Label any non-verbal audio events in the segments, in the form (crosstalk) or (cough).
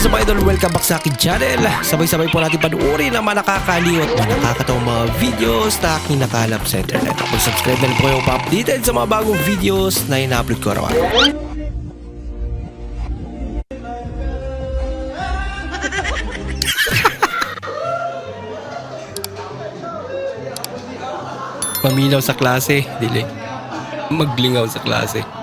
is up idol? Welcome back sa akin channel. Sabay-sabay po natin panuorin ang mga nakakaliw at mga nakakatawang mga videos na aking nakalap sa internet. Kung subscribe na po kayo pa-updated sa mga bagong videos na ina-upload ko araw-araw. (laughs) Sa klase, dili. Maglingaw sa klase.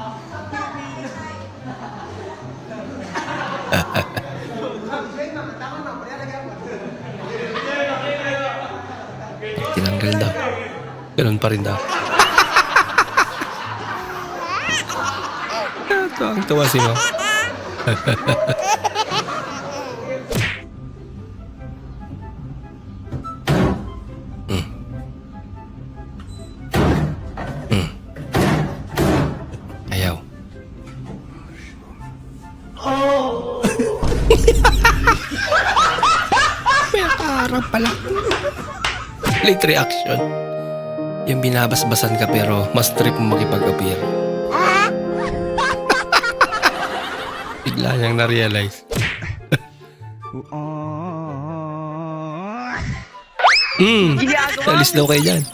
Ganun pa rin daw. (laughs) Tuwang tuwa si Ma'am. Mm. Mm. Ayaw. (laughs) May harap pala. Late reaction. Yung binabasbasan ka pero mas trip mo makipag-appear. (laughs) Bigla niyang na-realize. (laughs) Hmm, alis daw kayo dyan.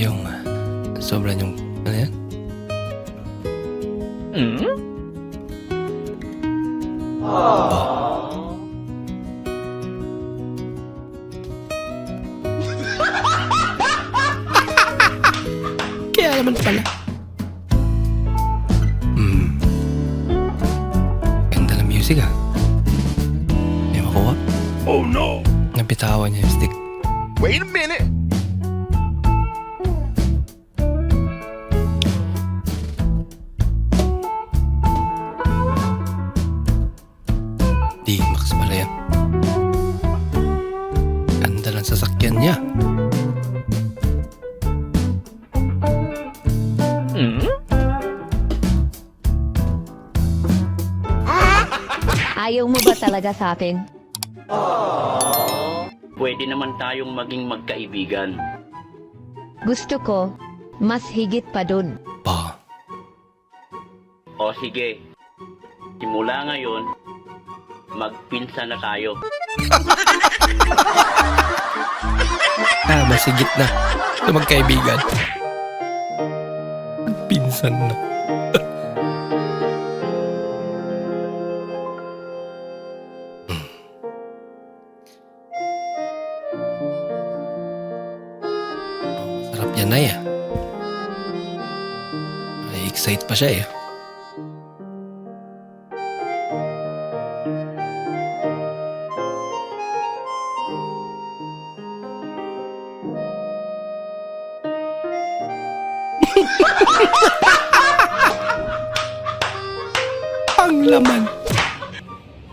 yung, ah, sobra yung, ano yan? Kaya naman pala. Hmm. Ganda ng music ah. May makuha? Oh no! Nabitawan niya yung stick. Wait a minute! Di, Max pala yan. Ganda ng sasakyan niya. Talaga sa akin? pwede naman tayong maging magkaibigan. Gusto ko, mas higit pa dun. Pa. O sige, simula ngayon, magpinsa na tayo. (laughs) Ah, masigit na. Na magkaibigan. Pinsan na. Yan na ya. Ay, excite pa siya eh. (laughs) Ang laman.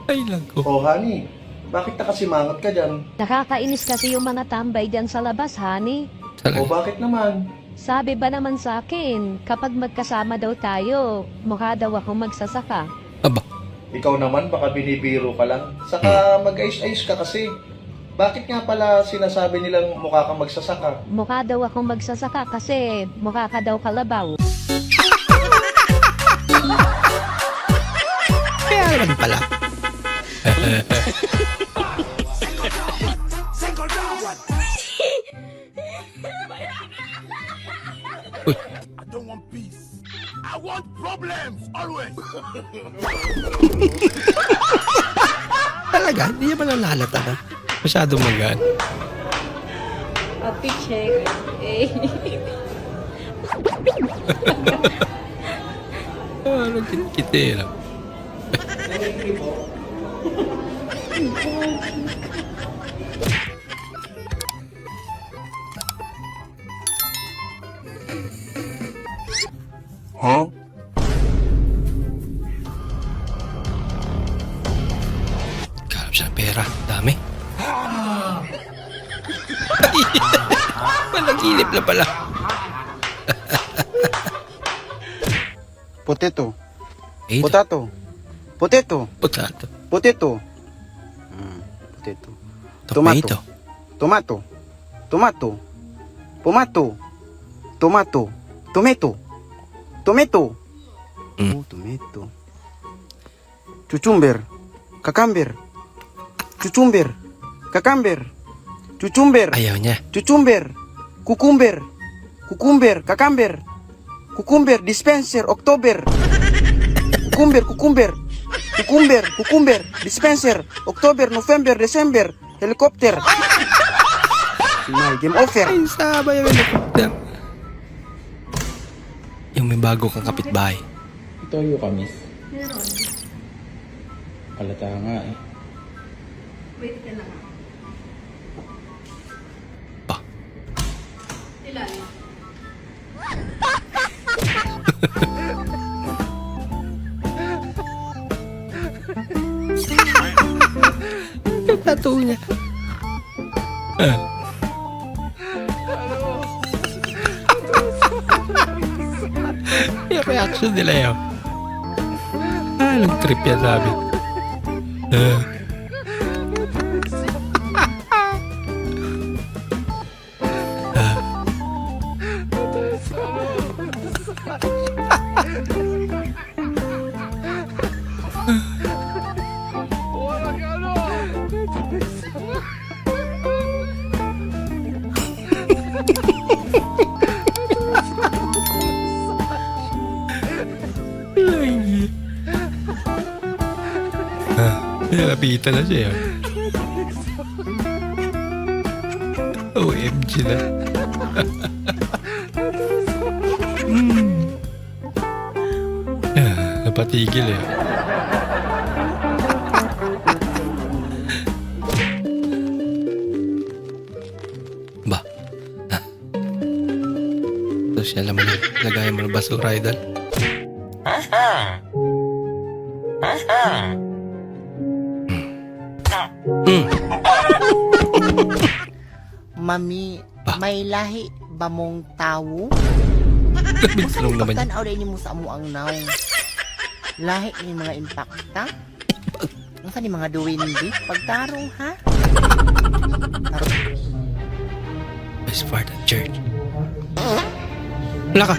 Ay, lago. Oh, honey, bakit nakasimangot ka dyan? Nakakainis kasi yung mga tambay dyan sa labas, honey. O Talaga. bakit naman? Sabi ba naman sa akin, kapag magkasama daw tayo, mukha daw ako magsasaka. Aba, Ikaw naman, baka binibiro ka lang. Saka mag-ayos-ayos ka kasi. Bakit nga pala sinasabi nilang mukha kang magsasaka? Mukha daw ako magsasaka kasi mukha ka daw kalabaw. kaya naman pala. Uy, I don't want peace. I want problems always! talaga? Hindi niya ba nalalata na? Masyadong magaan. Happy check. (laughs) Eh. Ano kinikitira? Huh? Karap siya pera. Dami. (laughs) Panaginip na pala. Potato. Eh, Potato. Potato. potato. Potato. Mm, potato. Tomato. Tomato. Tomato. Tomato. Tomato. Tomato. Tomato. Mm. Oh, tomato. Cucumber. Cucumber. Cucumber. Cucumber. Cucumber. Ayaw niya. Cucumber. Cucumber. Cucumber. Cucumber. Cucumber. Dispenser. Oktober. Cucumber. Cucumber. Cucumber. Cucumber. Dispenser. Oktober. November. December. Helicopter. (laughs) May game over. Ay, sama yung helicopter. Bago kang kapitbahay. Ito yung kamis. Meron. Halata nga eh. Ah. Tattoo niya. Ah. (laughs) Yung reaction nila yun. Ah, nag-trip yan sabi. Ah. Ay. Nilapitan na siya. OMG na. hmm. Ah, napatigil eh. Ba? Ah. Social naman yun. Lagayan mo ng basura, idol. (laughs) Mami, Ba? may lahi ba mong? Bigslong naman yun. Pagtanaw rin mo sa amo ang naw. Lahi ni mga impacta? Ang sa ni mga duwindi? Pagtarong ha? Spartan Church. Wala ka.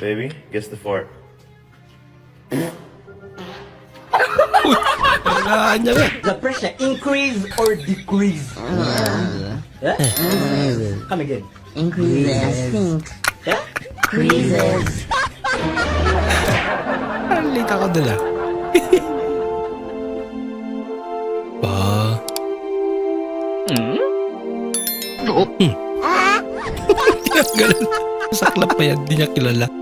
Baby, guess the fort. Wala niya. The pressure increase or decrease? Yeah? Come again. Increases. Yeah? Increases. Parang late ako ah. ba? Hmm? Hmm. (laughs) Ganun. Saklap pa yan. Di niya kilala.